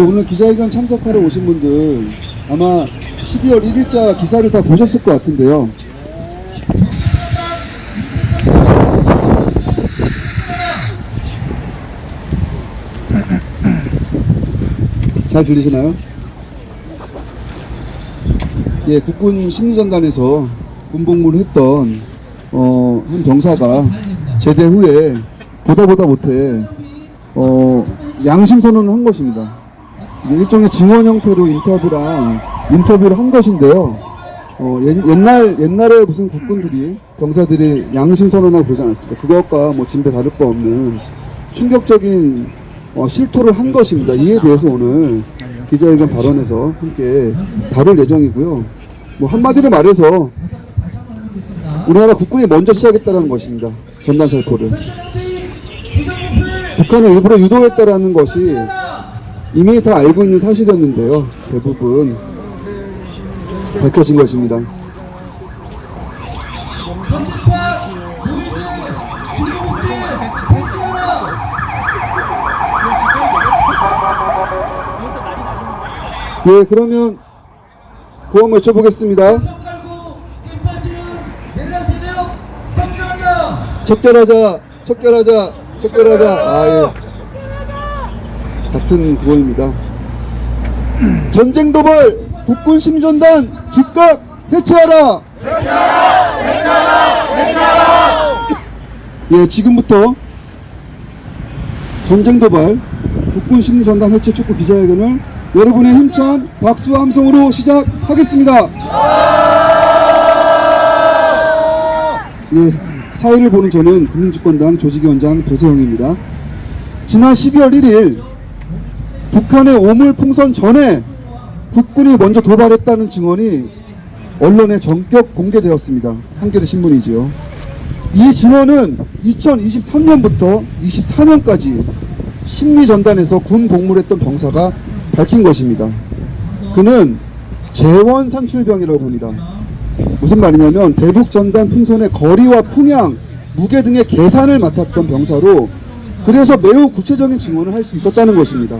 그 오늘 기자회견 참석하러 오신 분들 아마 12월 1일자 기사를 다 보셨을 것 같은데요. 잘 들리시나요? 예, 국군 심리전단에서 군복무를 했던 어, 한 병사가 제대 후에 보다 보다 못해 어, 양심 선언을 한 것입니다. 일종의 증언 형태로 인터뷰랑 인터뷰를 한 것인데요. 어, 옛, 옛날 옛날에 무슨 국군들이 병사들이 양심 선언하고 그러지 않았습니까? 그것과 뭐 진배 다를 바 없는 충격적인 어, 실토를 한 것입니다. 이에 대해서 오늘 기자회견 발언에서 함께 다룰 예정이고요. 뭐 한마디로 말해서 우리나라 국군이 먼저 시작했다는 것입니다. 전단 살포를. 북한을 일부러 유도했다라는 것이 이미 다 알고 있는 사실이었는데요. 대부분 밝혀진 것입니다. 예, 그러면 구호 외쳐보겠습니다. 척결하자, 척결하자, 척결하자. 아, 예. 같은 구호입니다. 전쟁 도발 국군 심전단 즉각 해체하라. 해체하라, 해체하라, 해체하라. 예, 지금부터 전쟁 도발 국군 심리전단 해체 촉구 기자회견을 여러분의 힘찬 박수 함성으로 시작하겠습니다. 예, 사회를 보는 저는 국민주권당 조직위원장 배세영입니다. 지난 12월 1일 북한의 오물 풍선 전에 국군이 먼저 도발했다는 증언이 언론에 전격 공개되었습니다. 한겨레 신문이지요. 이 증언은 2023년부터 24년까지 심리전단에서 군 복무를 했던 병사가 밝힌 것입니다. 그는 재원 산출병이라고 합니다. 무슨 말이냐면 대북 전단 풍선의 거리와 풍향, 무게 등의 계산을 맡았던 병사로 그래서 매우 구체적인 증언을 할 수 있었다는 것입니다.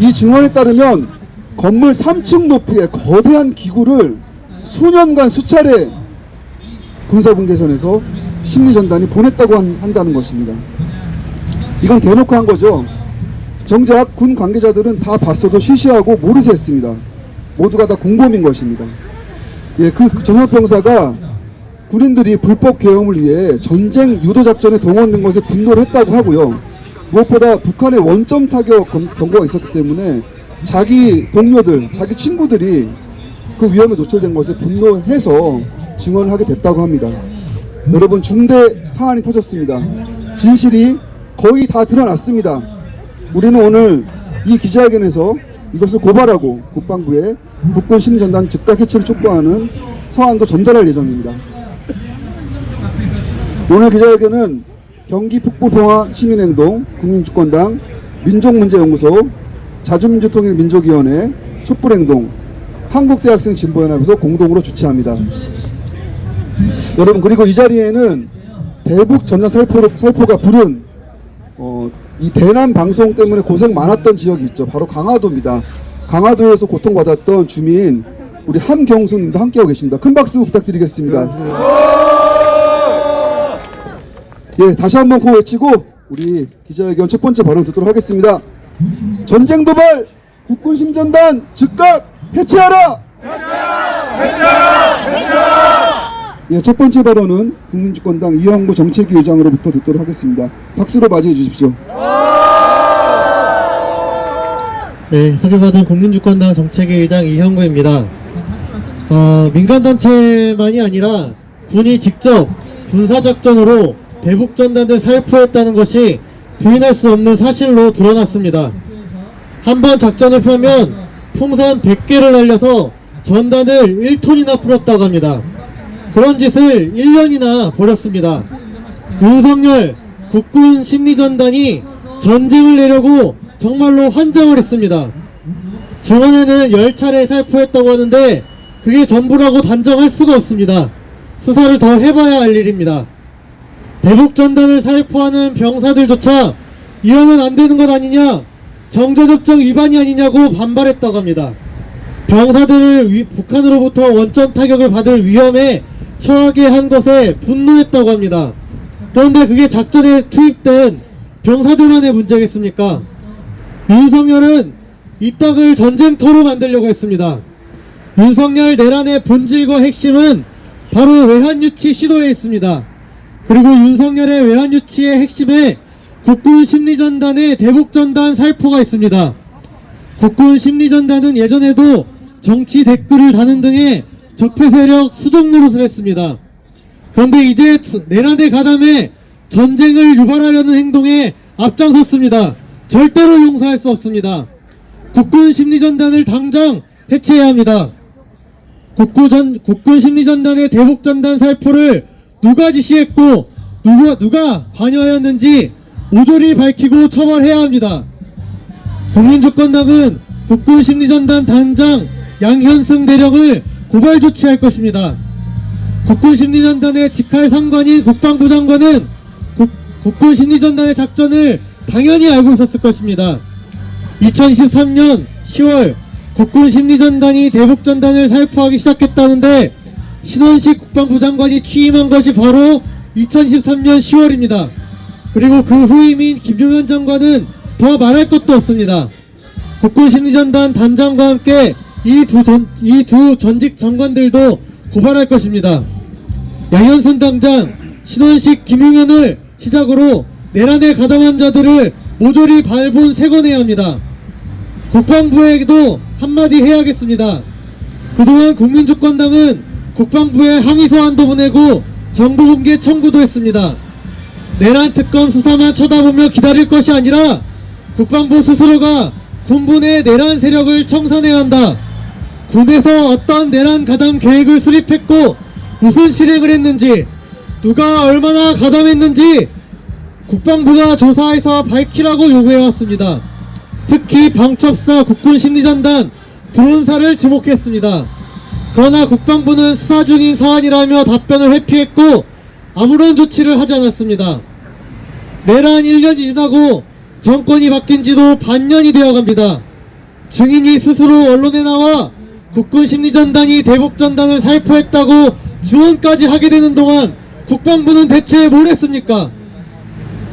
이 증언에 따르면 건물 3층 높이의 거대한 기구를 수년간 수차례 군사분계선에서 심리전단이 보냈다고 한, 한다는 것입니다. 이건 대놓고 한 거죠. 정작 군 관계자들은 다 봤어도 쉬쉬하고 모르쇠 했습니다. 모두가 다 공범인 것입니다. 예, 그 정학병사가 군인들이 불법 계엄을 위해 전쟁 유도 작전에 동원된 것에 분노를 했다고 하고요. 무엇보다 북한의 원점 타격 경- 경고가 있었기 때문에 자기 동료들, 자기 친구들이 그 위험에 노출된 것에 분노해서 증언을 하게 됐다고 합니다. 여러분 중대 사안이 터졌습니다. 진실이 거의 다 드러났습니다. 우리는 오늘 이 기자회견에서 이것을 고발하고 국방부에 국군 심전단 즉각 해체를 촉구하는 서한도 전달할 예정입니다. 오늘 기자회견은 경기 북부 평화 시민행동 국민주권당 민족문제연구소 자주민주통일민족위원회 촛불행동 한국대학생 진보연합에서 공동으로 주최합니다. 여러분 그리고 이 자리에는 대북 전자 살포, 살포가 부른 어, 이 대남 방송 때문에 고생 많았던 지역이 있죠. 바로 강화도입니다. 강화도에서 고통받았던 주민 우리 함경수님도 함께하고 계십니다. 큰 박수 부탁드리겠습니다. 예, 다시 한번 구호 외치고 우리 기자회견 첫 번째 발언 듣도록 하겠습니다. 전쟁 도발 국군 심전단 즉각 해체하라. 예, 첫 번째 발언은 국민주권당 이영구 정책위 의장으로부터 듣도록 하겠습니다. 박수로 맞이해 주십시오. 네, 소개받은 국민주권당 정책위 의장 이형구입니다. 어, 민간단체만이 아니라 군이 직접 군사작전으로 대북 전단을 살포했다는 것이 부인할 수 없는 사실로 드러났습니다. 한 번 작전을 펴면 풍선 100개를 날려서 전단을 1톤이나 풀었다고 합니다. 그런 짓을 1년이나 벌였습니다. 윤석열 국군 심리전단이 전쟁을 내려고 정말로 환장을 했습니다. 증언에는 10차례 살포했다고 하는데 그게 전부라고 단정할 수가 없습니다. 수사를 더 해봐야 할 일입니다. 대북 전단을 살포하는 병사들조차 이러면 안 되는 것 아니냐 정조접종 위반이 아니냐고 반발했다고 합니다. 병사들을 위- 북한으로부터 원점 타격을 받을 위험에 처하게 한 것에 분노했다고 합니다. 그런데 그게 작전에 투입된 병사들만의 문제겠습니까? 윤석열은 이 땅을 전쟁터로 만들려고 했습니다. 윤석열 내란의 본질과 핵심은 바로 외환유치 시도에 있습니다. 그리고 윤석열의 외환유치의 핵심에 국군 심리전단의 대북전단 살포가 있습니다. 국군 심리전단은 예전에도 정치 댓글을 다는 등의 적폐 세력 수정 노릇을 했습니다. 그런데 이제 내란에 가담해 전쟁을 유발하려는 행동에 앞장섰습니다. 절대로 용서할 수 없습니다. 국군 심리전단을 당장 해체해야 합니다. 국군 심리전단의 대북전단 살포를 누가 지시했고 누가, 누가 관여하였는지 모조리 밝히고 처벌해야 합니다. 국민주권당은 국군 심리전단 단장 양현승 대령을 고발 조치할 것입니다. 국군 심리전단의 직할 상관인 국방부 장관은 국, 국군 심리전단의 작전을 당연히 알고 있었을 것입니다. 2023년 10월 국군 심리전단이 대북전단을 살포하기 시작했다는데 신원식 국방부 장관이 취임한 것이 바로 2013년 10월입니다. 그리고 그 후임인 김용현 장관은 더 말할 것도 없습니다. 국군 심리전단 단장과 함께 이두 전, 이두 전직 장관들도 고발할 것입니다. 양현순 당장, 신원식, 김용현을 시작으로 내란에 가담한 자들을 모조리 발본 세건해야 합니다. 국방부에게도 한마디 해야겠습니다. 그동안 국민주권당은 국방부에 항의서한도 보내고 정보 공개 청구도 했습니다. 내란 특검 수사만 쳐다보며 기다릴 것이 아니라 국방부 스스로가 군부 내 내란 세력을 청산해야 한다. 군에서 어떤 내란 가담 계획을 수립했고 무슨 실행을 했는지 누가 얼마나 가담했는지 국방부가 조사해서 밝히라고 요구해왔습니다. 특히 방첩사 국군 심리전단 드론사를 지목했습니다. 그러나 국방부는 수사 중인 사안이라며 답변을 회피했고 아무런 조치를 하지 않았습니다. 내란 1년이 지나고 정권이 바뀐 지도 반년이 되어 갑니다. 증인이 스스로 언론에 나와 국군 심리전단이 대북전단을 살포했다고 증언까지 하게 되는 동안 국방부는 대체 뭘 했습니까?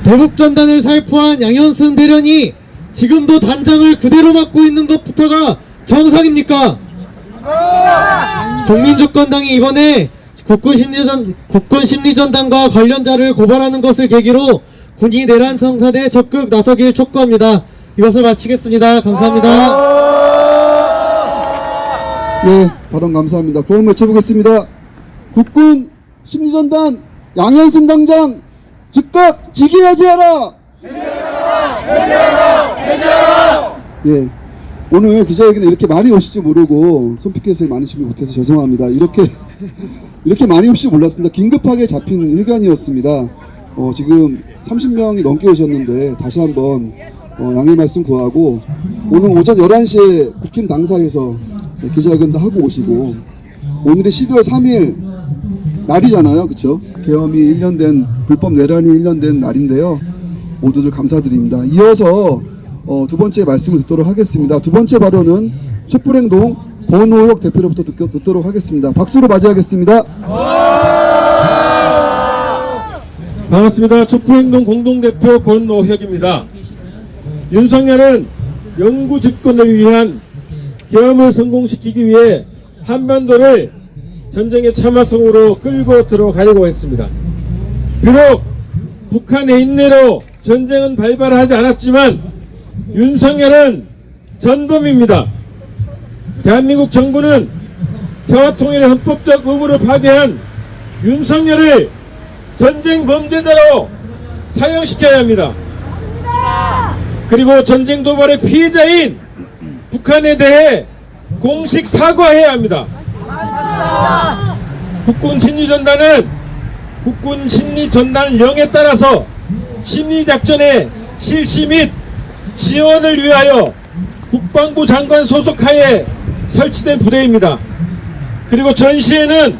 대북전단을 살포한 양현승 대련이 지금도 단장을 그대로 맡고 있는 것부터가 정상입니까? 국민주권당이 이번에 국군 심리전 국군 심리전단과 관련자를 고발하는 것을 계기로 군이 내란 성사에 적극 나서길 촉구합니다. 이것을 마치겠습니다. 감사합니다. 예, 발언 감사합니다. 구원 외쳐보겠습니다. 국군 심리전단 양현승 당장 즉각 직위해제하라! 예, 오늘 기자회견에 이렇게 많이 오실지 모르고 손피켓을 많이 주지 못해서 죄송합니다. 이렇게 이렇게 많이 오실지 몰랐습니다. 긴급하게 잡힌 회견이었습니다. 어, 지금 30명이 넘게 오셨는데 다시 한번 어, 양해 말씀 구하고 오늘 오전 11시에 국힘 당사에서 네, 기자회견도 하고 오시고 오늘이 12월 3일 날이잖아요. 그쵸? 계엄이 1년 된 불법 내란이 1년 된 날인데요. 모두들 감사드립니다. 이어서 어, 두 번째 말씀을 듣도록 하겠습니다. 두 번째 발언은 촛불행동 권호혁 대표로부터 듣, 듣도록 하겠습니다. 박수로 맞이하겠습니다. 반갑습니다. 촛불행동 공동대표 권노혁입니다. 윤석열은 영구 집권을 위한 계엄을 성공시키기 위해 한반도를 전쟁의 참화성으로 끌고 들어가려고 했습니다. 비록 북한의 인내로 전쟁은 발발하지 않았지만 윤석열은 전범입니다. 대한민국 정부는 평화통일의 헌법적 의무를 파괴한 윤석열을 전쟁 범죄자로 사형시켜야 합니다. 그리고 전쟁 도발의 피해자인 북한에 대해 공식 사과해야 합니다. 국군 심리전단은 국군 심리전단 령에 따라서 심리작전의 실시 및 지원을 위하여 국방부 장관 소속하에 설치된 부대입니다. 그리고 전시에는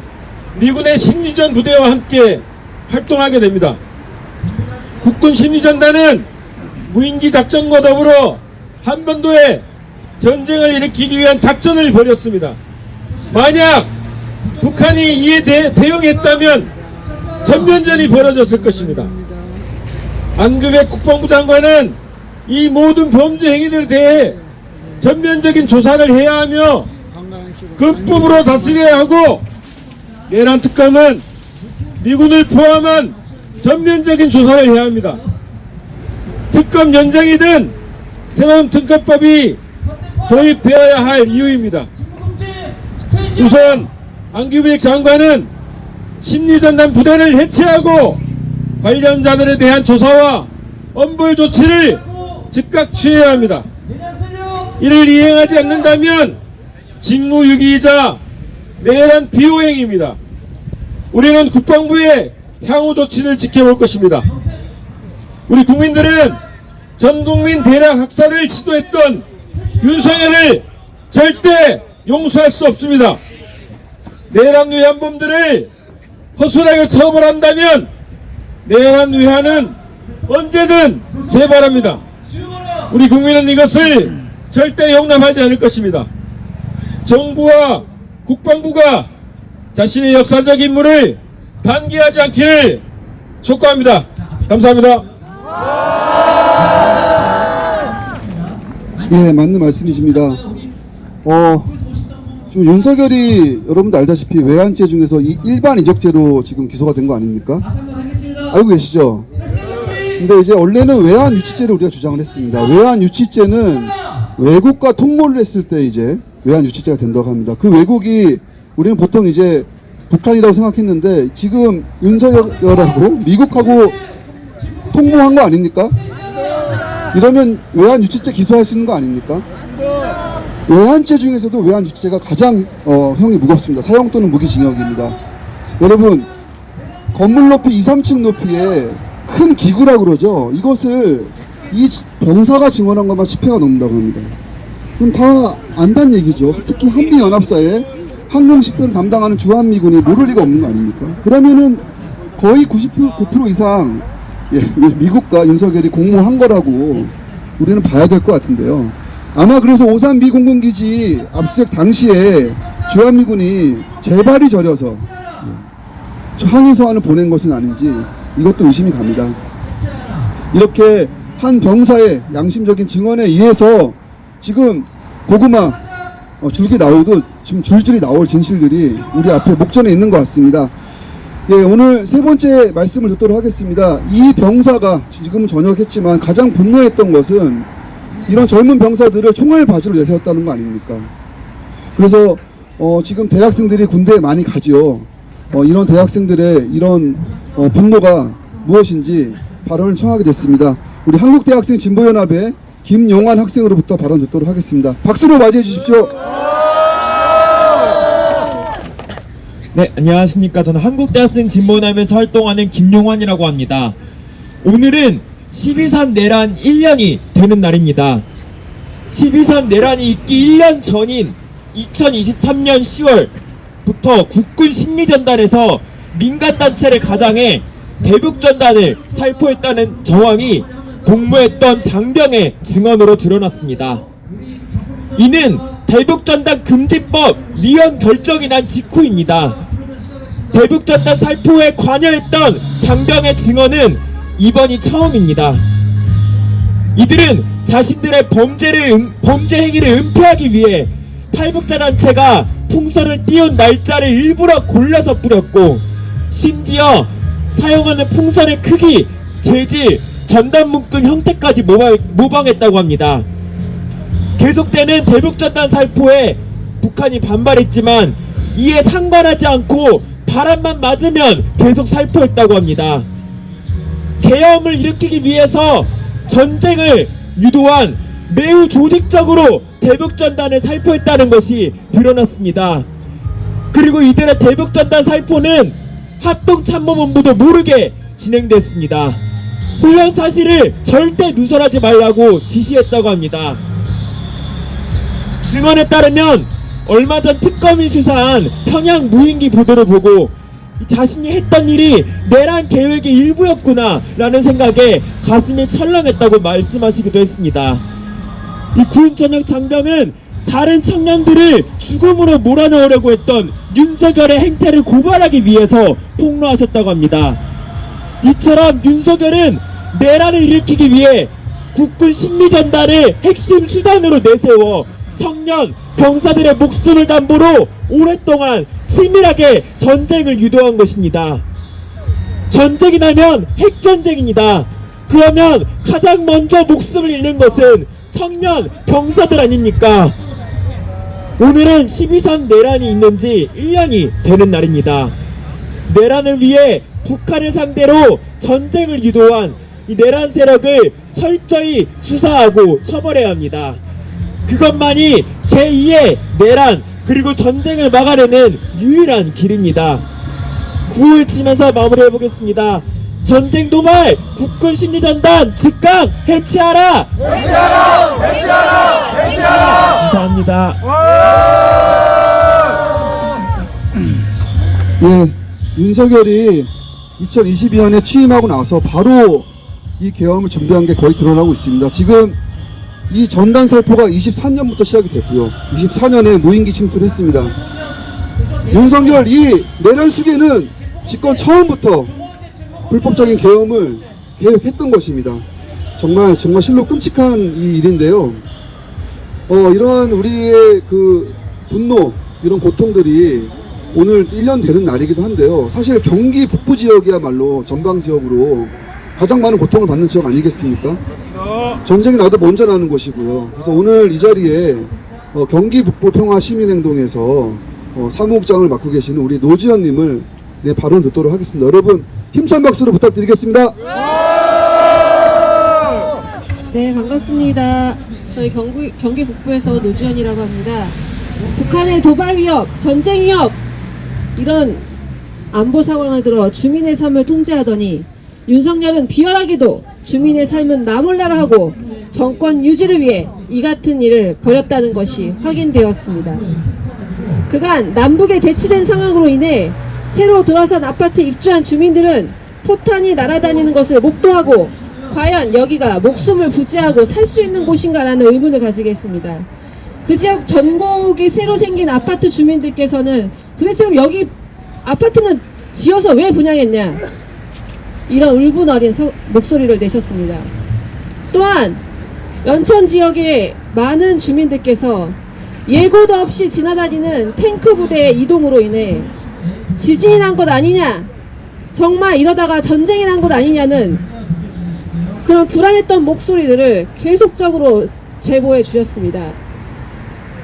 미군의 심리전 부대와 함께 활동하게 됩니다. 국군 심리전단은 무인기 작전과 더불어 한반도에 전쟁을 일으키기 위한 작전을 벌였습니다. 만약 북한이 이에 대, 대응했다면 전면전이 벌어졌을 것입니다. 안규백 국방부 장관은 이 모든 범죄 행위들에 대해 전면적인 조사를 해야 하며 급법으로 다스려야 하고 내란 특검은 미군을 포함한 전면적인 조사를 해야 합니다. 특검 연장이든 새로운 특검법이 도입되어야 할 이유입니다. 우선 안규백 장관은 심리전단 부대를 해체하고 관련자들에 대한 조사와 엄벌 조치를 즉각 취해야 합니다. 이를 이행하지 않는다면 직무유기이자 내란 비호행입니다. 우리는 국방부의 향후 조치를 지켜볼 것입니다. 우리 국민들은 전 국민 대략 학살을 시도했던 윤석열을 절대 용서할 수 없습니다. 내란 위안범들을 허술하게 처벌한다면 내란 위안은 언제든 재발합니다. 우리 국민은 이것을 절대 용납하지 않을 것입니다. 정부와 국방부가 자신의 역사적 임무를 반기하지 않기를 촉구합니다. 감사합니다. 예, 맞는 말씀이십니다. 어, 지금 윤석열이 여러분도 알다시피 외환죄 중에서 이 일반 이적죄로 지금 기소가 된 거 아닙니까? 알고 계시죠? 근데 이제 원래는 외환 유치죄를 우리가 주장을 했습니다. 외환 유치죄는 외국과 통모를 했을 때 이제 외환 유치죄가 된다고 합니다. 그 외국이 우리는 보통 이제 북한이라고 생각했는데 지금 윤석열하고 미국하고 통모한 거 아닙니까? 이러면 외환 유치죄 기소할 수 있는 거 아닙니까? 외환죄 중에서도 외환 유치죄가 가장 어, 형이 무겁습니다. 사형 또는 무기징역입니다. 여러분 건물 높이 2, 3층 높이에 큰 기구라고 그러죠. 이것을 이 병사가 증언한 것만 10회가 넘는다고 합니다. 그럼 다 안다는 얘기죠. 특히 한미연합사에 항공식별을 담당하는 주한미군이 모를 리가 없는 거 아닙니까? 그러면은 거의 99% 이상 예, 미국과 윤석열이 공모한 거라고 우리는 봐야 될 것 같은데요. 아마 그래서 오산 미 공군 기지 압수수색 당시에 주한미군이 재발이 저려서 항의 서한을 보낸 것은 아닌지 이것도 의심이 갑니다. 이렇게 한 병사의 양심적인 증언에 의해서 지금 고구마 어, 줄기 나오도 지금 줄줄이 나올 진실들이 우리 앞에 목전에 있는 것 같습니다. 예, 오늘 세 번째 말씀을 듣도록 하겠습니다. 이 병사가 지금은 전역했지만 가장 분노했던 것은 이런 젊은 병사들을 총알 바지로 내세웠다는 거 아닙니까? 그래서 어, 지금 대학생들이 군대에 많이 가지요. 어, 이런 대학생들의 이런 어, 분노가 무엇인지 발언을 청하게 됐습니다. 우리 한국대학생 진보연합의 김용환 학생으로부터 발언 듣도록 하겠습니다. 박수로 맞이해 주십시오. 네, 안녕하십니까. 저는 한국대학생 진보연합에서 활동하는 김용환이라고 합니다. 오늘은 12.3 내란 1년이 되는 날입니다. 12.3 내란이 있기 1년 전인 2023년 10월 부터 국군 심리전단에서 민간단체를 가장해 대북전단을 살포했다는 정황이 복무했던 장병의 증언으로 드러났습니다. 이는 대북전단 금지법 위헌 결정이 난 직후입니다. 대북전단 살포에 관여했던 장병의 증언은 이번이 처음입니다. 이들은 자신들의 범죄를 은- 범죄 행위를 은폐하기 위해 탈북자 단체가 풍선을 띄운 날짜를 일부러 골라서 뿌렸고 심지어 사용하는 풍선의 크기, 재질, 전단 묶음 형태까지 모방, 모방 했다고 합니다. 계속되는 대북전단 살포에 북한이 반발했지만 이에 상관하지 않고 바람만 맞으면 계속 살포했다고 합니다. 계엄을 일으키기 위해서 전쟁을 유도한 매우 조직적으로 대북전단을 살포했다는 것이 드러났습니다. 그리고 이들의 대북전단 살포는 합동참모본부도 모르게 진행됐습니다. 훈련 사실을 절대 누설하지 말라고 지시했다고 합니다. 증언에 따르면 얼마 전 특검이 수사한 평양 무인기 보도를 보고 이 자신이 했던 일이 내란 계획의 일부였구나 라는 생각에 가슴이 철렁했다고 말씀하시기도 했습니다. 이군 전역 장병은 다른 청년들을 죽음으로 몰아넣으려고 했던 윤석열의 행태를 고발하기 위해서 폭로하셨다고 합니다. 이처럼 윤석열은 내란을 일으키기 위해 국군 심리전단을 핵심 수단으로 내세워 청년 병사들의 목숨을 담보로 오랫동안 치밀하게 전쟁을 유도한 것입니다. 전쟁이 나면 핵전쟁입니다. 그러면 가장 먼저 목숨을 잃는 것은 청년 병사들 아닙니까? 오늘은 12선 내란이 있는지 1년이 되는 날입니다. 내란을 위해 북한을 상대로 전쟁을 유도한 이 내란 세력을 철저히 수사하고 처벌해야 합니다. 그것만이 제2의 내란 그리고 전쟁을 막아내는 유일한 길입니다. 구호를 치면서 마무리해 보겠습니다. 전쟁 도발 국군 심리전단 즉각 해체하라. 해체하라. 해체하라. 해체하라. 감사합니다. 예, 윤석열이 2022년에 취임하고 나서 바로 이 계엄을 준비한 게 거의 드러나고 있습니다. 지금 이 전단 살포가 23년부터 시작이 됐고요. 24년에 무인기 침투를 했습니다. 윤석열 이 내란 수계는 집권 처음부터 불법적인 계엄을 계획했던 것입니다. 정말 정말 실로 끔찍한 이 일인데요. 어, 이러한 우리의 그 분노, 이런 고통들이 오늘 1년 되는 날이기도 한데요. 사실 경기 북부 지역이야말로 전방 지역으로 가장 많은 고통을 받는 지역 아니겠습니까? 전쟁이 나도 먼저 나는 곳이고요. 그래서 오늘 이 자리에 어, 경기 북부 평화 시민행동에서 어, 사무국장을 맡고 계시는 우리 노지현님을 네, 발언 듣도록 하겠습니다. 여러분 힘찬 박수로 부탁드리겠습니다. 네, 반갑습니다. 저희 경기, 경기 북부에서 노주현이라고 합니다. 북한의 도발 위협, 전쟁 위협, 이런 안보 상황을 들어 주민의 삶을 통제하더니 윤석열은 비열하게도 주민의 삶은 나 몰라라 하고 정권 유지를 위해 이 같은 일을 벌였다는 것이 확인되었습니다. 그간 남북에 대치된 상황으로 인해 새로 들어선 아파트 입주한 주민들은 포탄이 날아다니는 것을 목도하고 과연 여기가 목숨을 부지하고 살 수 있는 곳인가라는 의문을 가지게 했습니다. 그 지역 전곡이 새로 생긴 아파트 주민들께서는 도대체 그럼 여기 아파트는 지어서 왜 분양했냐 이런 울분 어린 서- 목소리를 내셨습니다. 또한 연천 지역의 많은 주민들께서 예고도 없이 지나다니는 탱크 부대의 이동으로 인해 지진이 난 것 아니냐 정말 이러다가 전쟁이 난 것 아니냐는 그런 불안했던 목소리들을 계속적으로 제보해 주셨습니다.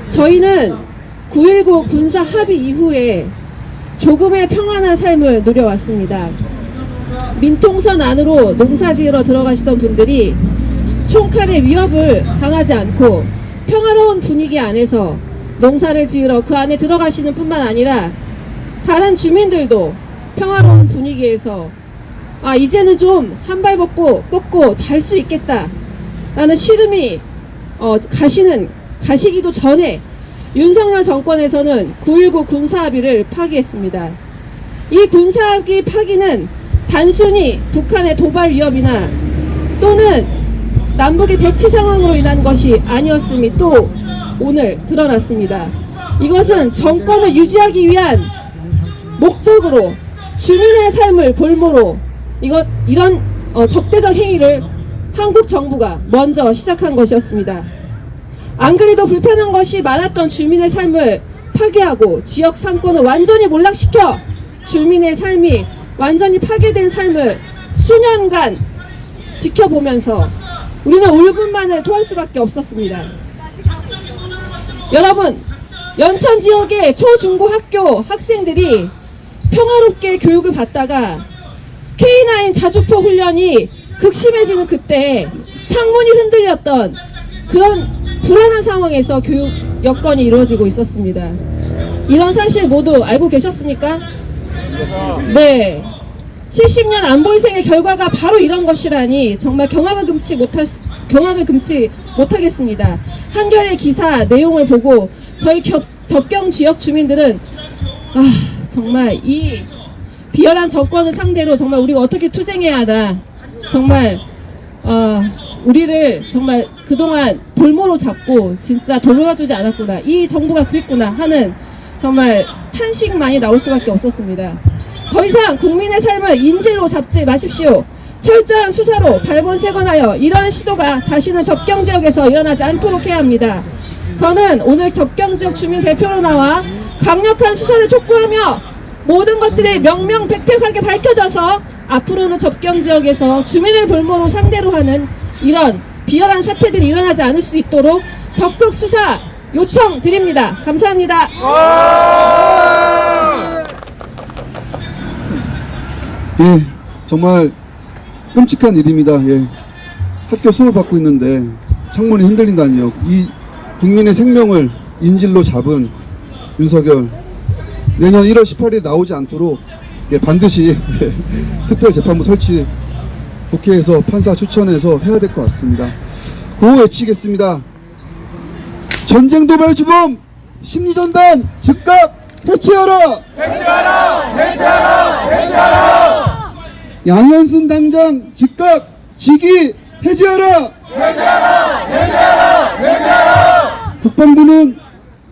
저희는 9.19 군사 합의 이후에 조금의 평안한 삶을 누려왔습니다. 민통선 안으로 농사 지으러 들어가시던 분들이 총칼의 위협을 당하지 않고 평화로운 분위기 안에서 농사를 지으러 그 안에 들어가시는 뿐만 아니라 다른 주민들도 평화로운 분위기에서 아 이제는 좀 한 발 벗고 뻗고 잘 수 있겠다 라는 시름이 어, 가시는 가시기도 전에 윤석열 정권에서는 9.19 군사합의를 파기했습니다. 이 군사합의 파기는 단순히 북한의 도발 위협이나 또는 남북의 대치 상황으로 인한 것이 아니었음이 또 오늘 드러났습니다. 이것은 정권을 유지하기 위한 목적으로 주민의 삶을 볼모로 이것 이런 어, 적대적 행위를 한국 정부가 먼저 시작한 것이었습니다. 안 그래도 불편한 것이 많았던 주민의 삶을 파괴하고 지역 상권을 완전히 몰락시켜 주민의 삶이 완전히 파괴된 삶을 수년간 지켜보면서 우리는 울분만을 토할 수밖에 없었습니다. 여러분, 연천 지역의 초중고 학교 학생들이 평화롭게 교육을 받다가 K9 자주포 훈련이 극심해지는 그때 창문이 흔들렸던 그런 불안한 상황에서 교육 여건이 이루어지고 있었습니다. 이런 사실 모두 알고 계셨습니까? 네. 70년 안보위생의 결과가 바로 이런 것이라니 정말 경악을 금치 못할 수- 경악을 금치 못하겠습니다. 한겨레 기사 내용을 보고 저희 겹, 접경 지역 주민들은 아 정말 이 비열한 정권을 상대로 정말 우리가 어떻게 투쟁해야 하나 정말 어, 우리를 정말 그동안 볼모로 잡고 진짜 돌봐주지 않았구나. 이 정부가 그랬구나 하는 정말 탄식만이 나올 수밖에 없었습니다. 더 이상 국민의 삶을 인질로 잡지 마십시오. 철저한 수사로 발본색원하여 이러한 시도가 다시는 접경 지역에서 일어나지 않도록 해야 합니다. 저는 오늘 접경 지역 주민 대표로 나와 강력한 수사를 촉구하며 모든 것들이 명명백백하게 밝혀져서 앞으로는 접경 지역에서 주민을 볼모로 상대로 하는 이런 비열한 사태들이 일어나지 않을 수 있도록 적극 수사 요청 드립니다. 감사합니다. 예, 정말 끔찍한 일입니다. 예. 학교 수업 받고 있는데 창문이 흔들린다니요. 이 국민의 생명을 인질로 잡은 윤석열 내년 1월 18일 나오지 않도록 예, 반드시 예, 특별 재판부 설치 국회에서 판사 추천해서 해야 될 것 같습니다. 구호 외치겠습니다. 전쟁 도발 주범 심리전단 즉각 해체하라! 양현순 당장 즉각 직위 해제하라! 해제하라! 해제하라! 해제하라! 국방부는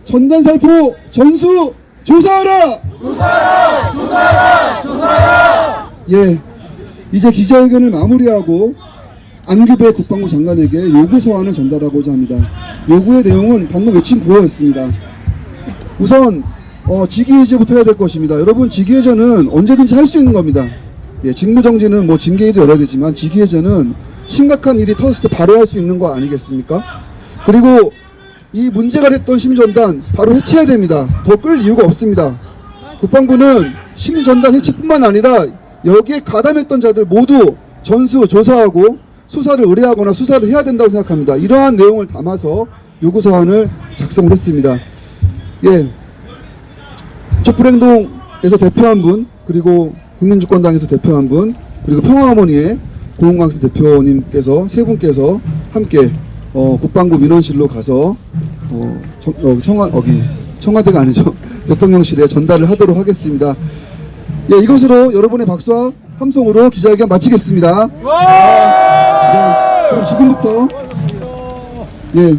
전단 살포 전수 조사하라! 조사하라! 조사하라! 조사하라! 예, 이제 기자회견을 마무리하고 안규배 국방부 장관에게 요구 서한을 전달하고자 합니다. 요구의 내용은 방금 외친 구호였습니다. 우선 어, 직위해제부터 해야 될 것입니다. 여러분 직위해제는 언제든지 할 수 있는 겁니다. 예, 직무정지는 뭐 징계에도 열어야 되지만 직위해제는 심각한 일이 터졌을 때 바로 할 수 있는 거 아니겠습니까? 그리고 이 문제가 됐던 심전단 바로 해체해야 됩니다. 더 끌 이유가 없습니다. 국방부는 심전단 해체뿐만 아니라 여기에 가담했던 자들 모두 전수 조사하고 수사를 의뢰하거나 수사를 해야 된다고 생각합니다. 이러한 내용을 담아서 요구서안을 작성을 했습니다. 예, 촛불행동에서 대표한 분 그리고 국민주권당에서 대표한 분 그리고 평화어머니의 고은광수 대표님께서 세 분께서 함께 어, 국방부 민원실로 가서 어, 청, 어, 청와 어기 청와대가 아니죠 대통령실에 전달을 하도록 하겠습니다. 예, 이것으로 여러분의 박수와 함성으로 기자회견 마치겠습니다. 아, 네, 그럼 지금부터 예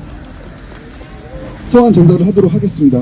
서한 전달을 하도록 하겠습니다.